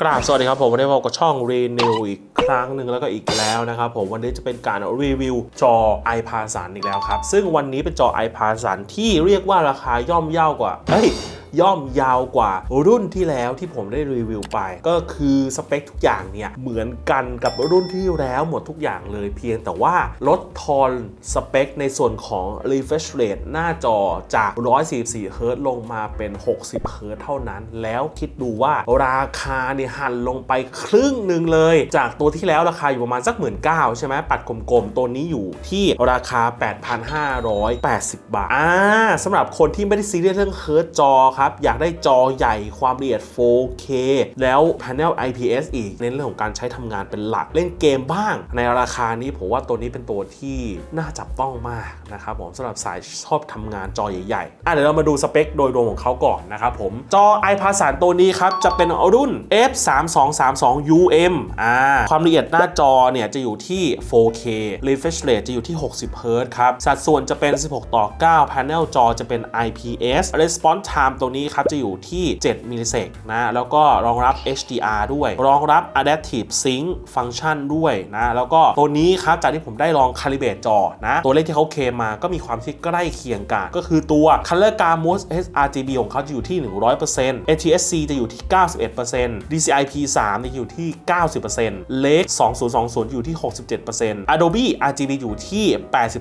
กราบสวัสดีครับผมวันนี้พบกับช่อง Renew อีกครั้งหนึ่งแล้วก็อีกแล้วนะครับผมวันนี้จะเป็นการรีวิวจอ i p a s a n อีกแล้วครับ ซึ่งวันนี้เป็นจอ i p a s a n ที่เรียกว่าราคาย่อมเยากว่าเฮ้ย ย่อมยาวกว่ารุ่นที่แล้วที่ผมได้รีวิวไป ก็คือสเปคทุกอย่างเนี่ยเหมือนกันกับรุ่นที่แล้วหมดทุกอย่างเลยเพียงแต่ว่าลดทอนสเปคในส่วนของ refresh rate หน้าจอจาก 144 h z ลงมาเป็น 60 h z เท่านั้น แล้วคิดดูว่าราคาเนี่ยหันลงไปครึ่งหนึ่งเลย จากตัวที่แล้วราคาอยู่ประมาณสักหมื่นเใช่ไหมปัดกลมๆ ตัวนี้อยู่ที่ราคา 8,580 บาทอ่าสำหรับคนที่ไม่ได้ซีเรียสเรื่องเฮิร์ตจอครับอยากได้จอใหญ่ความละเอียด 4K แล้ว Panel IPS อีกในเรื่องของการใช้ทำงานเป็นหลักเล่นเกมบ้าง ในราคานี้ผมว่าตัวนี้เป็นตัวที่น่าจับต้องมากนะครับผมสำหรับสายชอบทำงานจอใหญ่ๆอะเดี๋ยวเรามาดูสเปคโดยรวมของเขาก่อนนะครับผมจอ i p a s a n ตัวนี้ครับ จะเป็นรุ่น F3232UM อ่าความละเอียดหน้าจอเนี่ยจะอยู่ที่ 4K refresh rate จะอยู่ที่ 60 Hz ครับ สัดส่วนจะเป็น 16 ต่อ 9 panel จอจะเป็น IPS response time ตัวนี้ครับจะอยู่ที่ 7 มิลลิเซกนะ แล้วก็รองรับ HDR ด้วย รองรับ adaptive sync function ด้วยนะ แล้วก็ตัวนี้ครับจากที่ผมได้ลอง calibrate จอนะ ตัวเลขที่เขาเคมมาก็มีความที่ใกล้เคียงกัน ก็คือตัว color gamut sRGB ของเขาจะอยู่ที่ 100% ATSC จะอยู่ที่ 91% DCI P3 จะอยู่ที่ 90% Lake 2020 อยู่ที่ 67% Adobe RGB อยู่ที่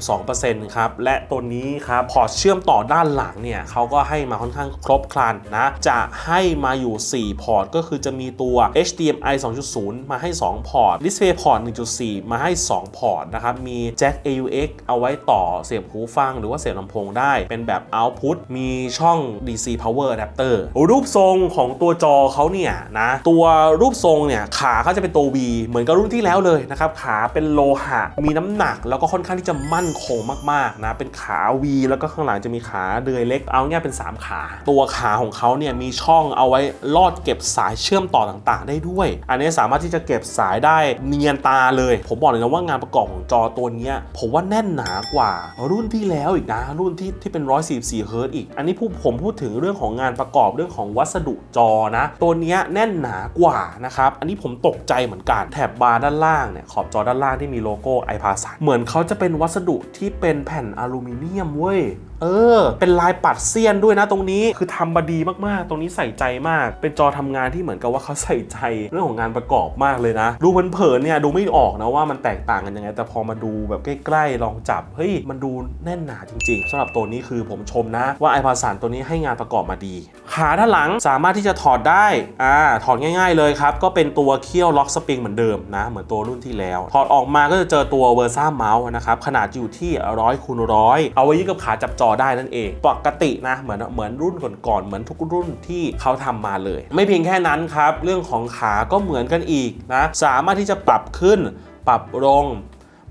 82%ครับ และตัวนี้ครับพอร์ตเชื่อมต่อด้านหลังเนี่ยเขาก็ให้มาค่อนข้างครบครันนะ จะให้มาอยู่ 4 พอร์ต ก็คือจะมีตัว HDMI 2.0 มาให้ 2 พอร์ต DisplayPort 1.4 มาให้ 2 พอร์ตนะครับ มี Jack AUX เอาไว้ต่อเสียบหูฟัง หรือว่าเสียบลำโพงได้ เป็นแบบ Output มีช่อง DC Power Adapter รูปทรงของตัวจอเขาเนี่ยนะ ตัวรูปทรงเนี่ย ขาเขาจะเป็นตัว V เหมือนกับรุ่นที่แล้วเลยนะครับ ขาเป็นโลหะ มีน้ำหนัก แล้วก็ค่อนข้างที่จะมั่นคงมากๆนะ เป็นขา V แล้วก็ข้างหลังจะมีขาเดือยเล็ก เอาง่ายเป็น 3 ขา ตัวขาของเขาเนี่ยมีช่องเอาไว้ลอดเก็บสายเชื่อมต่อต่างๆ ได้ด้วย อันนี้สามารถที่จะเก็บสายได้เนียนตาเลย ผมบอกเลยนะว่างานประกอบของจอตัวนี้ผมว่าแน่นหนากว่า รุ่นที่แล้วอีกนะ รุ่นที่ที่เป็น 144เฮิร์ตอีก อันนี้พูดผมพูดถึงเรื่องของงานประกอบเรื่องของวัสดุจอนะ ตัวนี้แน่นหนากว่านะครับ อันนี้ผมตกใจเหมือนกัน แถบบาร์ด้านล่างเนี่ยขอบจอด้านล่างที่มีโลโก้ i p a s a เหมือนเขาจะเป็นวัสดุที่เป็นแผ่นอลูมิเนียมเว้ย เออ เป็นลายปัดเซียนด้วยนะตรงนี้คือทำมาดีมากๆ ตรงนี้ใส่ใจมาก เป็นจอทำงานที่เหมือนกับว่าเขาใส่ใจเรื่องของงานประกอบมากเลยนะ ดูเผินๆเนี่ยดูไม่ออกนะว่ามันแตกต่างกันยังไง แต่พอมาดูแบบใกล้ๆลองจับเฮ้ยมันดูแน่นหนาจริง ๆสำหรับตัวนี้คือผมชมนะ ว่าไอพาสานตัวนี้ให้งานประกอบมาดี ขาด้านหลังสามารถที่จะถอดได้อ่าถอดง่าย ๆเลยครับก็เป็นตัวเคี่ยวล็อกสปริงเหมือนเดิมนะเหมือนตัวรุ่นที่แล้ว ถอดออกมาก็จะเจอตัวเวอร์ซ่าเมาส์นะครับขนาดอยู่ที่ร้อยคูณร้อยเอาไว้ยึดกับขาจับจอได้นั่นเอง ปกตินะเหมือนเหมือนรุ่นก่อนๆเหมือนทุกรุ่นที่เขาทำมาเลย ไม่เพียงแค่นั้นครับ เรื่องของขาก็เหมือนกันอีกนะสามารถที่จะปรับขึ้น ปรับลง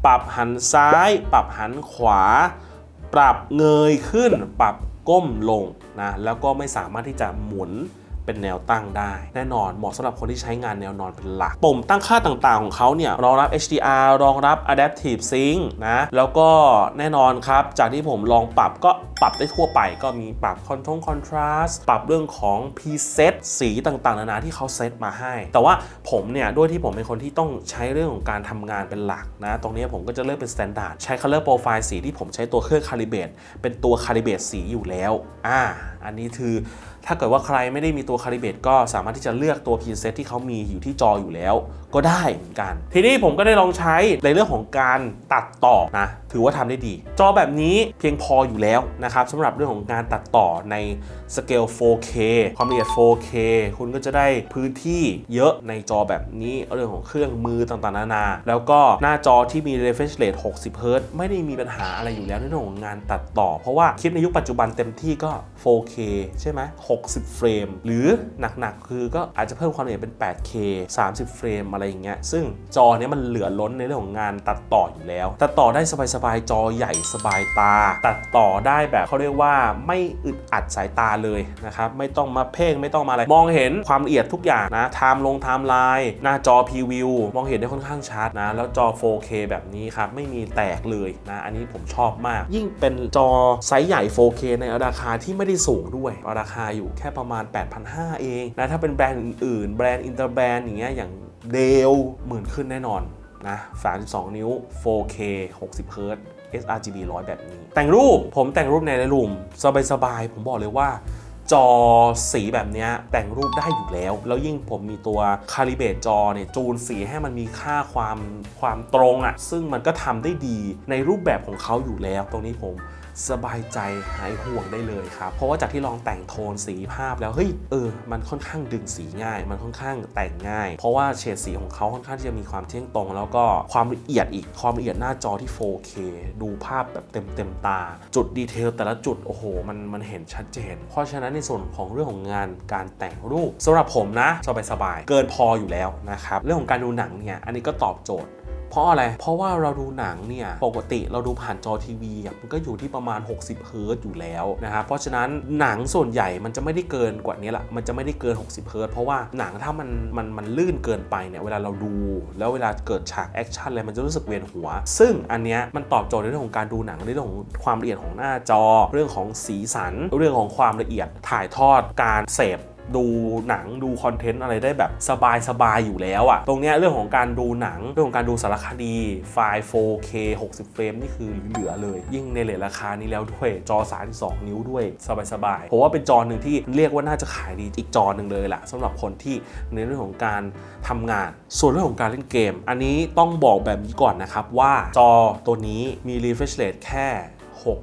ปรับหันซ้าย ปรับหันขวา ปรับเงยขึ้น ปรับก้มลงนะแล้วก็ไม่สามารถที่จะหมุน เป็นแนวตั้งได้ แน่นอนเหมาะสำหรับคนที่ใช้งานแนวนอนเป็นหลัก ปุ่มตั้งค่าต่างๆของเขาเนี่ยรองรับ HDR รองรับ Adaptive Sync นะแล้วก็แน่นอนครับ จากที่ผมลองปรับก็ ปรับได้ทั่วไปก็มีปรับ Control Contrast ปรับเรื่องของ preset สีต่างๆ นานาที่เขาเซตมาให้ แต่ว่าผมเนี่ย ด้วยที่ผมเป็นคนที่ต้องใช้เรื่องของการทำงานเป็นหลักนะ ตรงนี้ผมก็จะเลือกเป็น Standard ใช้ Color Profile สีที่ผมใช้ตัวเครื่อง Calibrate เป็นตัว Calibrate สีอยู่แล้วอ่าอันนี้คือถ้าเกิดว่าใครไม่ได้มีตัวคาลิเบตก็สามารถที่จะเลือกตัว preset ที่เขามีอยู่ที่จออยู่แล้ว ก็ได้เหมือนกัน ทีนี้ผมก็ได้ลองใช้ในเรื่องของการตัดต่อนะ ถือว่าทำได้ดี จอแบบนี้เพียงพออยู่แล้วนะครับสำหรับเรื่องของการตัดต่อในสเกล 4K ความละเอียด 4K คุณก็จะได้พื้นที่เยอะในจอแบบนี้เรื่องของเครื่องมือต่างๆ นานา แล้วก็หน้าจอที่มี refresh rate 60 Hz ไม่ได้มีปัญหาอะไรอยู่แล้วในเรื่องของงานตัดต่อ เพราะว่าคลิปในยุคปัจจุบันเต็มที่ก็ 4K ใช่ไหม60 เฟรม หรือหนักๆ คือก็อาจจะเพิ่มความละเอียดเป็น 8K 30 เฟรมอะไรอย่างเงี้ย ซึ่งจอเนี้ยมันเหลือล้นในเรื่องของงานตัดต่ออยู่แล้ว ตัดต่อได้สบายๆ จอใหญ่สบายตา ตัดต่อได้แบบเขาเรียกว่าไม่อึดอัดสายตาเลยนะครับไม่ต้องมาเพ่งไม่ต้องมาอะไร มองเห็นความละเอียดทุกอย่างนะไทม์ลงไทม์ไลน์หน้าจอ Preview มองเห็นได้ค่อนข้างชัดนะ แล้วจอ 4K แบบนี้ครับ ไม่มีแตกเลยนะ อันนี้ผมชอบมาก ยิ่งเป็นจอไซส์ใหญ่ 4K ในราคาที่ไม่ได้สูงด้วย ราคาอยู่อยู่แค่ประมาณ 8,500 เองนะถ้าเป็นแบรนด์อื่นๆ แบรนด์อินเตอร์แบรนด์อย่างเงี้ยอย่างเดลหมื่นขึ้นแน่นอนนะ32 นิ้ว 4K 60 Hz sRGB 100 แบบนี้ แต่งรูปผมแต่งรูปใน Lightroom สบายๆผมบอกเลยว่า จอสีแบบนี้แต่งรูปได้อยู่แล้ว แล้วยิ่งผมมีตัวคาลิเบตจอเนี่ยจูนสีให้มันมีค่าความความตรงอะ่ะ ซึ่งมันก็ทำได้ดีในรูปแบบของเขาอยู่แล้ว ตรงนี้ผมสบายใจหายห่วงได้เลยครับ เพราะว่าจากที่ลองแต่งโทนสีภาพแล้วเฮ้ยเออมันค่อนข้างดึงสีง่าย มันค่อนข้างแต่งง่าย เพราะว่าเฉดสีของเขาค่อนข้างที่จะมีความเที่ยงตรง แล้วก็ความละเอียดอีกความละเอียดหน้าจอที่ 4K ดูภาพแบบเต็มเต็มตา จุดดีเทลแต่ละจุดโอ้โหมันมันเห็นชัดเจน เพราะฉะนั้นในส่วนของเรื่องของงานการแต่งรูปสำหรับผมนะสบายๆเกินพออยู่แล้วนะครับเรื่องของการดูหนังเนี่ยอันนี้ก็ตอบโจทย์ เพราะอะไร เพราะว่าเราดูหนังเนี่ย ปกติเราดูผ่านจอทีวีมันก็อยู่ที่ประมาณ 60 เฮิร์ตซ์อยู่แล้วนะครับเพราะฉะนั้นหนังส่วนใหญ่มันจะไม่ได้เกินกว่านี้ละมันจะไม่ได้เกิน 60 เฮิร์ตซ์เพราะว่าหนังถ้ามันมันมันลื่นเกินไปเนี่ยเวลาเราดู แล้วเวลาเกิดฉากแอคชั่นอะไรมันจะรู้สึกเวียนหัว ซึ่งอันเนี้ยมันตอบโจทย์ในเรื่องของการดูหนังในเรื่องของความละเอียดของหน้าจอ เรื่องของสีสัน เรื่องของความละเอียดถ่ายทอดการเสพ ดูหนังดูคอนเทนต์อะไรได้แบบสบายสบายๆอยู่แล้วอะตรงเนี้ยเรื่องของการดูหนังเรื่องของการดูสารคดีไฟล์ 4K 60 เฟรมนี่คือเหลือเลย ยิ่งในเลทราคานี้แล้วด้วยจอ 32 นิ้วด้วยสบายๆผมว่าเป็นจอหนึ่งที่เรียกว่าน่าจะขายดีอีกจอหนึ่งเลยแหละสำหรับคนที่ในเรื่องของการทำงาน ส่วนเรื่องของการเล่นเกม อันนี้ต้องบอกแบบนี้ก่อนนะครับว่าจอตัวนี้มี refresh rate แค่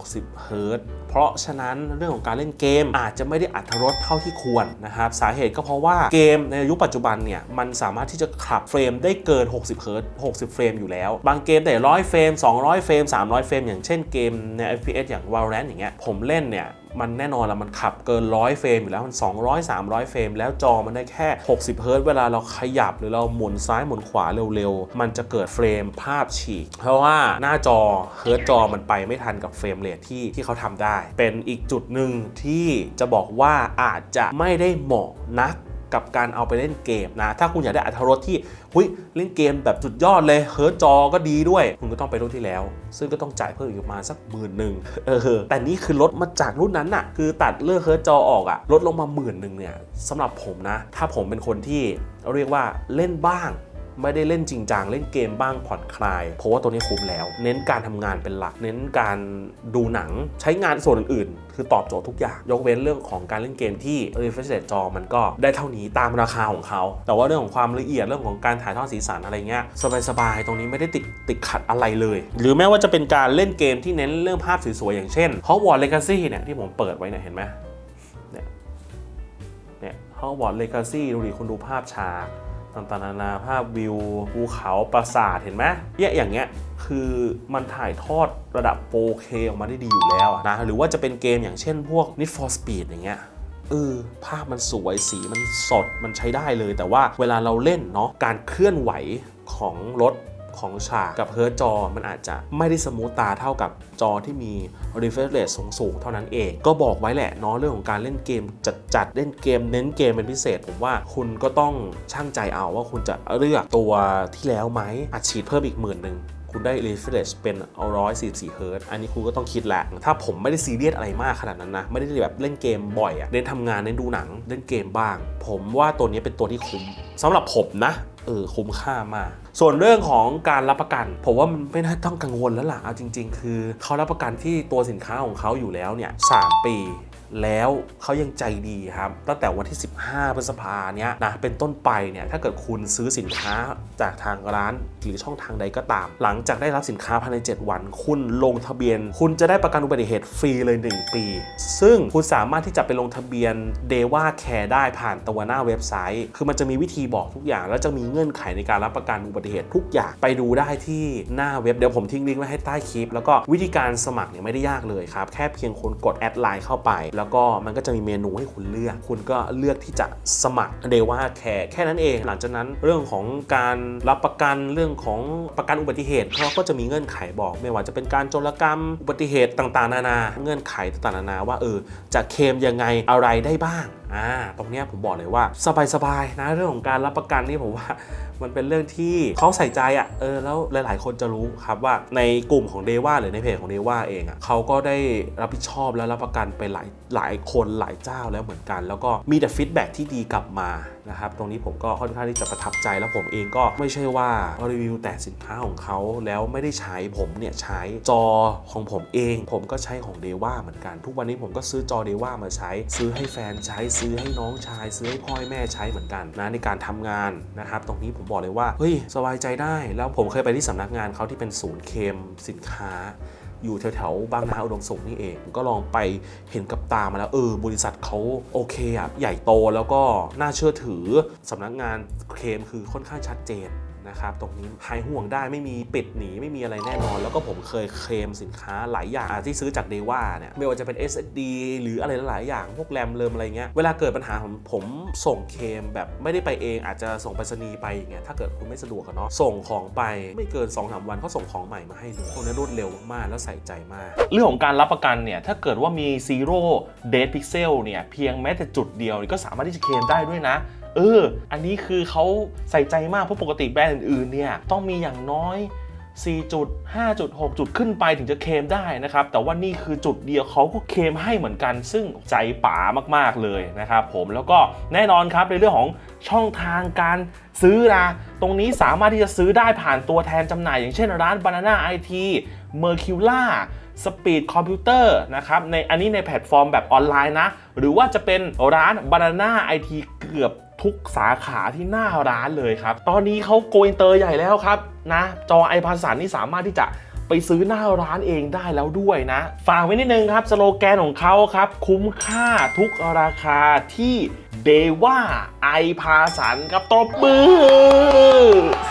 60เฮิรตเพราะฉะนั้นเรื่องของการเล่นเกมอาจจะไม่ได้อัตรรสเท่าที่ควรนะครับ สาเหตุก็เพราะว่าเกมในยุคปัจจุบันเนี่ย มันสามารถที่จะขับเฟรมได้เกิน 60เฮิรต60 เฟรมอยู่แล้ว บางเกมแต่100เฟรม200 เฟรม300 เฟรมอย่างเช่นเกมใน FPS อย่าง Valorant อย่างเงี้ยผมเล่นเนี่ย มันแน่นอนละมันขับเกิน 100 เฟรมอยู่แล้วมัน 200 300 เฟรม แล้วจอมันได้แค่ 60 เฮิร์ตเวลาเราขยับหรือเราหมุนซ้ายหมุนขวาเร็วๆ มันจะเกิดเฟรมภาพฉีก เพราะว่าหน้าจอเฮิร์ตจอมันไปไม่ทันกับเฟรมเรทที่ที่เขาทำได้ เป็นอีกจุดหนึ่งที่จะบอกว่าอาจจะไม่ได้เหมาะนัก กับการเอาไปเล่นเกมนะ ถ้าคุณอยากได้อัธรสที่หุยเล่นเกมแบบสุดยอดเลยเฮิร์จอก็ดีด้วย คุณก็ต้องไปรุ่นที่แล้ว ซึ่งก็ต้องจ่ายเพิ่มอีกประมาณสักหมื่นหนึ่งเออแต่นี่คือลดมาจากรุ่นนั้นน่ะ คือตัดเลือกเฮิร์จอออกอะลดลงมาหมื่นหนึ่งเนี่ยสำหรับผมนะ ถ้าผมเป็นคนที่เรียกว่าเล่นบ้าง ไม่ได้เล่นจริงจังเล่นเกมบ้างผ่อนคลาย เพราะว่าตัวนี้คุ้มแล้ว เน้นการทำงานเป็นหลัก เน้นการดูหนังใช้งานส่วนอื่นๆ คือตอบโจทย์ทุกอย่าง ยกเว้นเรื่องของการเล่นเกมที่ refresh rate จอมันก็ได้เท่านี้ตามราคาของเขา แต่ว่าเรื่องของความละเอียดเรื่องของการถ่ายทอดสีสันอะไรเงี้ยสบายๆตรงนี้ไม่ได้ติดติดขัดอะไรเลย หรือแม้ว่าจะเป็นการเล่นเกมที่เน้นเรื่องภาพสวยๆอย่างเช่น Hogwarts Legacy เนี่ยที่ผมเปิดไว้เนี่ยเห็นไหมเนี่ยเนี่ย Hogwarts Legacy ดูดิคุณดูภาพฉาก ต่างๆนานาภาพวิวภูเขาปราสาทเห็นไหมเนี่ยอย่างเงี้ยคือมันถ่ายทอดระดับ 4K ออกมาได้ดีอยู่แล้วนะ หรือว่าจะเป็นเกมอย่างเช่นพวก Need for Speed อย่างเงี้ยเออภาพมันสวยสีมันสดมันใช้ได้เลย แต่ว่าเวลาเราเล่นเนาะการเคลื่อนไหวของรถ ของฉากกับเฮิร์ตจอมันอาจจะไม่ได้สมูทตาเท่ากับจอที่มี refresh rate สูงๆ เท่านั้นเอง ก็บอกไว้แหละเนาะเรื่องของการเล่นเกมจัดๆ เล่นเกมเน้นเกมเป็นพิเศษ ผมว่าคุณก็ต้องช่างใจเอาว่าคุณจะเลือกตัวที่แล้วไหมอัดฉีดเพิ่มอีกหมื่นหนึ่งคุณได้ refresh เป็น 144เฮิร์ตอันนี้คุณก็ต้องคิดแหละ ถ้าผมไม่ได้ซีเรียสอะไรมากขนาดนั้นนะ ไม่ได้แบบเล่นเกมบ่อยอะเน้นทำงานเน้นดูหนัง เล่นเกมบ้าง ผมว่าตัวนี้เป็นตัวที่คุ้มสำหรับผมนะ เออคุ้มค่ามากส่วนเรื่องของการรับประกัน ผมว่ามันไม่น่าต้องกังวลแล้วล่ะเอาจริง ๆ คือเขารับประกันที่ตัวสินค้าของเขาอยู่แล้วเนี่ยสามปีแล้วเขายังใจดีครับตั้งแต่วันที่ 15พฤษภาเนี้ยนะเป็นต้นไปเนี่ยถ้าเกิดคุณซื้อสินค้าจากทางร้านหรือช่องทางใดก็ตาม หลังจากได้รับสินค้าภายใน 7 วัน คุณลงทะเบียน คุณจะได้ประกันอุบัติเหตุฟรีเลย 1 ปี ซึ่งคุณสามารถที่จะไปลงทะเบียนเดว่าแคร์ได้ผ่านตัวหน้าเว็บไซต์ คือมันจะมีวิธีบอกทุกอย่าง แล้วจะมีเงื่อนไขในการรับประกันอุบัติัติเหตุทุกอย่างไปดูได้ที่หน้าเว็บเดี๋ยวผมทิ้งลิงก์ไว้ให้ใต้คลิป แล้วก็วิธีการสมัครเนี่ยไม่ได้ยากเลยครับ แค่เพียงคนกดแอดไลน์เข้าไป แล้วก็มันก็จะมีเมนูให้คุณเลือก คุณก็เลือกที่จะสมัครเดว่าแคร์แค่นั้นเอง หลังจากนั้นเรื่องของการรับประกันเรื่องของประกันอุบัติเหตุเขาก็จะมีเงื่อนไขบอก ไม่ว่าจะเป็นการโจรกรรมอุบัติเหตุต่างๆ นานา เงื่อนไขต่างๆนานาว่าเออจะเคลมยังไงอะไรได้บ้าง อ่าตรงเนี้ยผมบอกเลยว่าสบายๆนะเรื่องของการรับประกันนี่ผมว่ามันเป็นเรื่องที่เขาใส่ใจอะ่ะเออแล้วหลาย ๆ คนจะรู้ครับว่าในกลุ่มของเดว่าหรือในเพจของเดว่าเองอะ่ะเขาก็ได้รับผิดชอบและรับประกันไปหลายหลายคนหลายเจ้าแล้วเหมือนกัน แล้วก็มีแต่ฟีดแบ็ที่ดีกลับมา นะครับตรงนี้ผมก็ค่อนข้างที่จะประทับใจแล้วผมเองก็ไม่ใช่ว่ารีวิวแต่สินค้าของเขาแล้วไม่ได้ใช้ผมเนี่ยใช้จอของผมเอง ผมก็ใช้ของเดว่าเหมือนกัน ทุกวันนี้ผมก็ซื้อจอเดว่ามาใช้ ซื้อให้แฟนใช้ซื้อให้น้องชาย ซื้อให้พ่อแม่ใช้เหมือนกันนะในการทำงานนะครับตรงนี้ผมบอกเลยว่าเฮ้ยสบายใจได้แล้วผมเคยไปที่สำนักงานเขาที่เป็นศูนย์เคมสินค้า อยู่แถวๆบางนาอุดมสุขนี่เองก็ลองไปเห็นกับตามาแล้วเออบริษัทเขาโอเคอะใหญ่โตแล้วก็น่าเชื่อถือสำนักงานเคมคือค่อนข้างชัดเจน นะครับตรงนี้หายห่วงได้ไม่มีปิดหนีไม่มีอะไรแน่นอน แล้วก็ผมเคยเคลมสินค้าหลายอย่างที่ซื้อจากเดว่าเนี่ยไม่ว่าจะเป็น SSD หรืออะไรหลายอย่างพวกแรมเริมอะไรเงี้ยเวลาเกิดปัญหาผมผมส่งเคลมแบบไม่ได้ไปเองอาจจะส่งไปรษณีย์ไปอย่างเงี้ยถ้าเกิดคุณไม่สะดวกเนาะส่งของไปไม่เกิน2อสวันเขาส่งของใหม่มาให้เลยพวกนี้รวดเร็วมากแล้วใส่ใจมาก เรื่องของการรับประกันเนี่ยถ้าเกิดว่ามี Zero Date Pixel เนี่ยเพียงแม้แต่จุดเดียวก็สามารถที่จะเคลมได้ด้วยนะ เออ อันนี้คือเขาใส่ใจมากเพราะปกติแบรนด์อื่นๆเนี่ยต้องมีอย่างน้อย 4 จุด 5 จุด 6 จุดขึ้นไปถึงจะเคมได้นะครับ แต่ว่านี่คือจุดเดียวเขาก็เคมให้เหมือนกัน ซึ่งใจป๋ามากๆเลยนะครับผมแล้วก็แน่นอนครับในเรื่องของช่องทางการซื้อนะตรงนี้สามารถที่จะซื้อได้ผ่านตัวแทนจำหน่าย อย่างเช่นร้าน Banana IT Mercula Speed Computer นะครับในอันนี้ในแพลตฟอร์มแบบออนไลน์นะ หรือว่าจะเป็นร้าน Banana IT เกือบ ทุกสาขาที่หน้าร้านเลยครับ ตอนนี้เขาโกอินเตอร์ใหญ่แล้วครับนะ จอไอพาสันนี่สามารถที่จะ ไปซื้อหน้าร้านเองได้แล้วด้วยนะฝากไว้นิดนึงครับสโลแกนของเขาครับ คุ้มค่าทุกราคาที่เดว่าไอพาสันครับตบมือ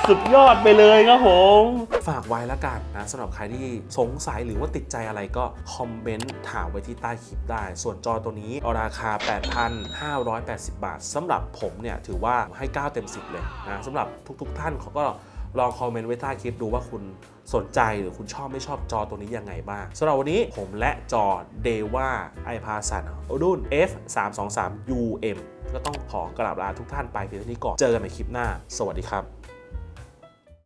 สุดยอดไปเลยครับผม ฝากไว้แล้วกันนะสำหรับใครที่สงสัยหรือว่าติดใจอะไรก็ คอมเมนต์ถามไว้ที่ใต้คลิปได้ ส่วนจอตัวนี้ราคา 8,580 บาทสำหรับผมเนี่ย ถือว่าให้ 9 เต็ม 10 เลยนะสำหรับทุกๆท่านเขาก็ ลองคอมเมนต์ไว้ใต้คลิปดูว่าคุณสนใจหรือคุณชอบไม่ชอบจอตัวนี้ยังไงบ้างสำหรับวันนี้ผมและจอเดว่าไอพาสันรุ่น F 3 2 3 UM ก็ต้องขอกราบลาทุกท่านไปเพียงเท่านี้ก่อน เจอกันใหม่คลิปหน้า สวัสดีครับ